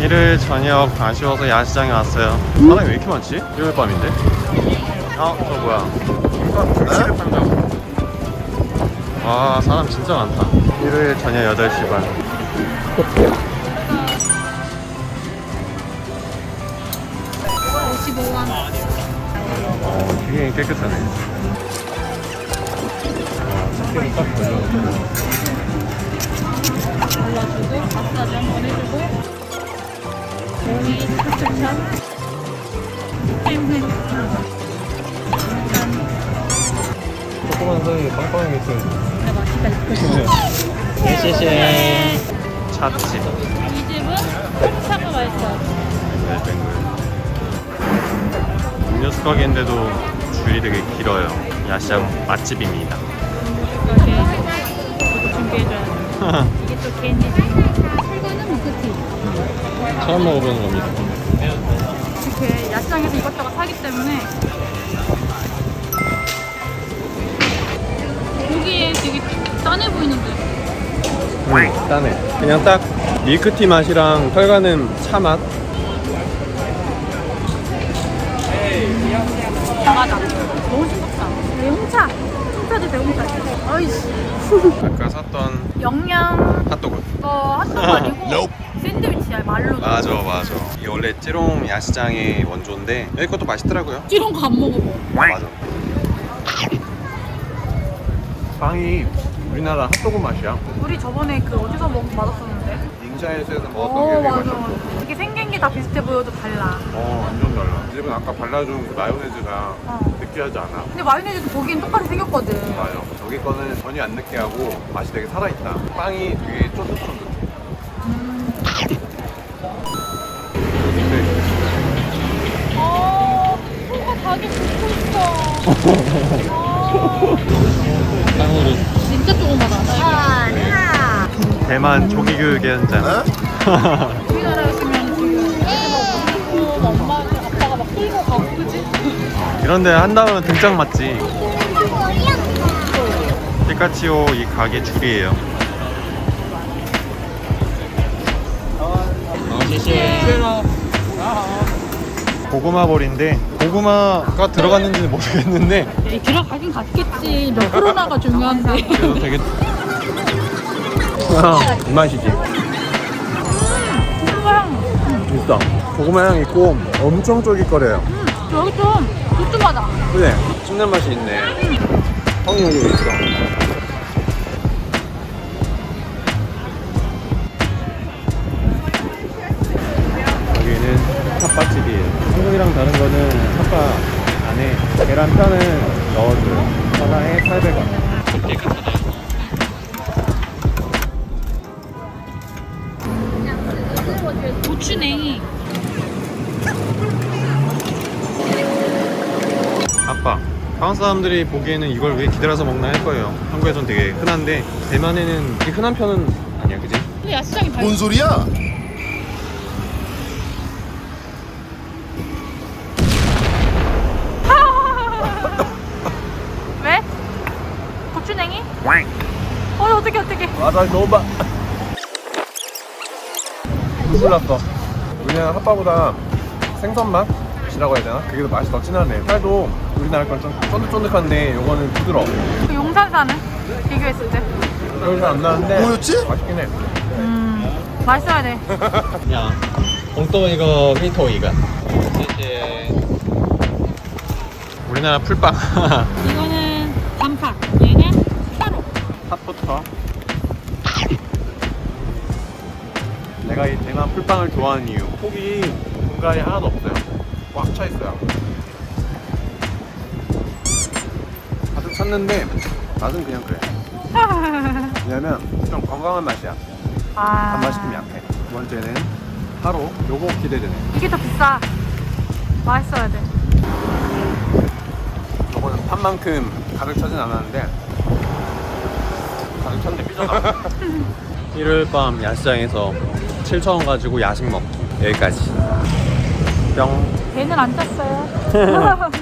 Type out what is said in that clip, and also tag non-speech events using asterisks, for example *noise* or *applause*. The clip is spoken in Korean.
일요일 저녁 아쉬워서 야시장에 왔어요. 사람이 왜 이렇게 많지? 일요일 밤인데? 아, 저 뭐야? 이거 불치를 판다고. 와, 사람 진짜 많다. 일요일 저녁 8시 반. 55원. 어, 되게 깨끗하네. 스킬을 딱. 발라주고 마사지 해주고 몸이 차차차 햄햄 조그만 사이에 빵빵하게 있어요. 진짜 맛있다 이거 예시시. 찻집. 이 집은 차가 맛있어 음료수 가게인데도 줄이 되게 길어요. 야시장 맛집입니다. 이렇게 이거 준비해줘야 돼 *laughs* 이게 또 무크티 처음 먹어보는 겁니다. 이렇게 야시장에서 이것저것 사기 때문에 보기에 되게 짠해 보이는데 음, 짜네. 그냥 딱 밀크티 맛이랑 털가는 차 맛. 맞아 너무 싱겁다 대홍차 홍차도 대홍차 어이씨 아까 샀던 영양 핫도그. 어 핫도그 아니고 샌드위치야 말로 맞아, 맞아. 이게 원래 찌롱 야시장의 원조인데 여기 것도 맛있더라고요. 찌롱 안 먹어봐 맞아. 빵이 우리나라 핫도그 맛이야. 우리 저번에 그 어디서 먹고 맛없었는데? 닌자에서 해서 어 맞아 맞아. 이게 생긴 게 다 비슷해 보여도 달라. 어 완전 달라. 이 집은 아까 발라준 그 마요네즈가 어. 느끼하지 않아? 근데 마요네즈도 보기엔 똑같이 생겼거든. 맞아. 저기 거는 전혀 안 느끼하고 맛이 되게 살아있다. 빵이 되게 쫀득쫀득해. 어 뭐가 가게 붙고 진짜 조그마다 대만 조기 교육 현장. 우리나라였으면 지금 애들 막 울고 엄마 아빠가 막 끌고 가고 그지? 이런데 한다면 등짝 맞지. 피카치오 이 가게 줄이에요. 고구마 볼인데 고구마가 들어갔는지는 모르겠는데 에이, 들어가긴 갔겠지 몇 프로나가 중요한데 그래도 되게 아, 이 맛이지. 고구마 향 있어. 고구마 향 있고 엄청 쫄깃거려요. 음, 여기 좀 두툼하다 그래. 씹는 맛이 있네. 형이 여기 왜 있어? 계란 편을 넣어줘요. 하나에 800원. 고추냉이 아빠. 한국 사람들이 보기에는 이걸 왜 기다려서 먹나 할 거예요. 한국에선 되게 흔한데 대만에는 흔한 편은 아니야, 그지? 근데 야시장이 발뭔 소리야? 왜? 고추냉이? 어 어떡해 어떡해 아나 너무 마... 눈물 났어. 왜냐면 핫바보다 생선 맛이라고 해야 되나? 그게 더 맛이 더 진하네. 살도 우리나라 건 좀 쫀득쫀득한데 요거는 부드러워. 그 용산사는? 비교했을 때? 별로 안 나는데 뭐였지? 맛있긴 해. 음... 맛있어야 돼. *laughs* 야, 엉뚱 이거 히토 이거 우리나라 풀빵. *laughs* 이거는 단팥. 얘는 따로. 팥부터. 내가 이 대만 풀빵을 좋아하는 이유. 폭이 공간이 하나도 없어요 꽉 차 있어요 가득 찼는데 맛은 그냥 그래. *laughs* 왜냐면 좀 건강한 맛이야. 아 단맛이 좀 약해. 두 번째는 하루. 요거 기대되네. 이게 더 비싸 맛있어야 돼 요거는 판만큼 가득 차진 않았는데 가득 찼는데 삐져나. 일요일 밤 야시장에서 7,000원 가지고 야식 먹기 여기까지. 뿅. 배는 안 찼어요 *laughs*